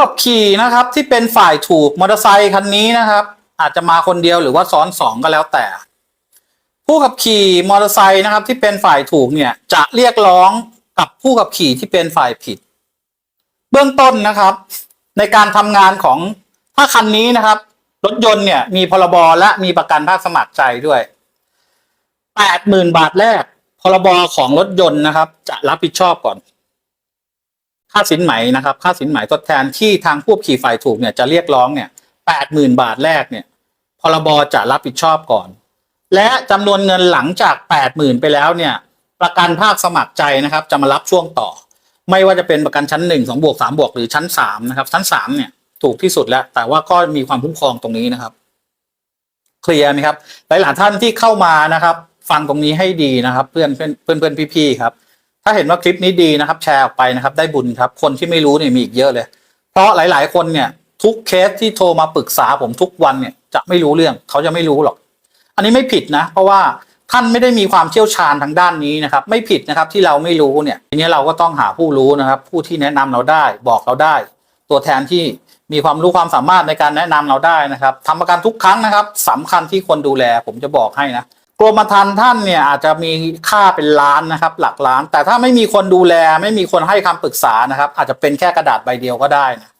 ขับขี่นะครับ ที่เป็นฝ่ายถูกมอเตอร์ไซค์คันนี้นะครับ อาจจะมาคนเดียวหรือว่าซ้อนสองก็แล้วแต่ ผู้ขับขี่มอเตอร์ไซค์นะครับ ที่เป็นฝ่ายถูกเนี่ยจะเรียกร้องกับผู้ขับขี่ที่เป็นฝ่ายผิด เบื้องต้นนะครับ ในการทำงานของถ้าคันนี้นะครับ รถยนต์เนี่ยมีพรบและมีประกันภาคสมัครใจด้วยแปดหมื่นบาทแรกพรบของรถยนต์นะครับ จะรับผิดชอบก่อน ค่าสินไหมนะครับ ค่าสินไหมทดแทนที่ทางผู้ขี่ฝ่ายถูกเนี่ยจะเรียกร้องเนี่ยแปดหมื่นบาทแรกเนี่ยพรบจะรับผิดชอบก่อน และจำนวนเงินหลังจากแปดหมื่นไปแล้วเนี่ย ประกันภาคสมัครใจนะครับ จะมารับช่วงต่อ ไม่ว่าจะเป็นประกันชั้นหนึ่งสองบวกสามบวกหรือชั้นสามนะครับ ชั้นสามเนี่ยถูกที่สุดแล้ว แต่ว่าก็มีความคุ้มครองตรงนี้นะครับ เคลียร์ไหมครับหลายๆท่านที่เข้ามานะครับ ฟังตรงนี้ให้ดีนะครับ เพื่อนเพื่อนเพื่อนเพื่อนพี่ๆครับ ถ้าเห็นว่าคลิปนี้ดีนะครับ แชร์ออกไปนะครับ ได้บุญครับ คนที่ไม่รู้เนี่ยมีอีกเยอะเลย เพราะหลาย ๆ คนเนี่ย ทุกเคสที่โทรมาปรึกษาผมทุกวันเนี่ยจะไม่รู้เรื่องเขาจะไม่รู้หรอก อันนี้ไม่ผิดนะ เพราะว่าท่านไม่ได้มีความเชี่ยวชาญทางด้านนี้นะครับ ไม่ผิดนะครับที่เราไม่รู้เนี่ยทีนี้เราก็ต้องหาผู้รู้นะครับ ผู้ที่แนะนำเราได้บอกเราได้ ตัวแทนที่มีความรู้ความสามารถในการแนะนำเราได้นะครับทำประกันทุกครั้งนะครับสำคัญที่คนดูแลผมจะบอกให้นะ กรมธรรม์ท่านเนี่ยอาจจะมีค่าเป็นล้านนะครับ หลักล้าน แต่ถ้าไม่มีคนดูแลไม่มีคนให้คำปรึกษานะครับ อาจจะเป็นแค่กระดาษใบเดียวก็ได้นะ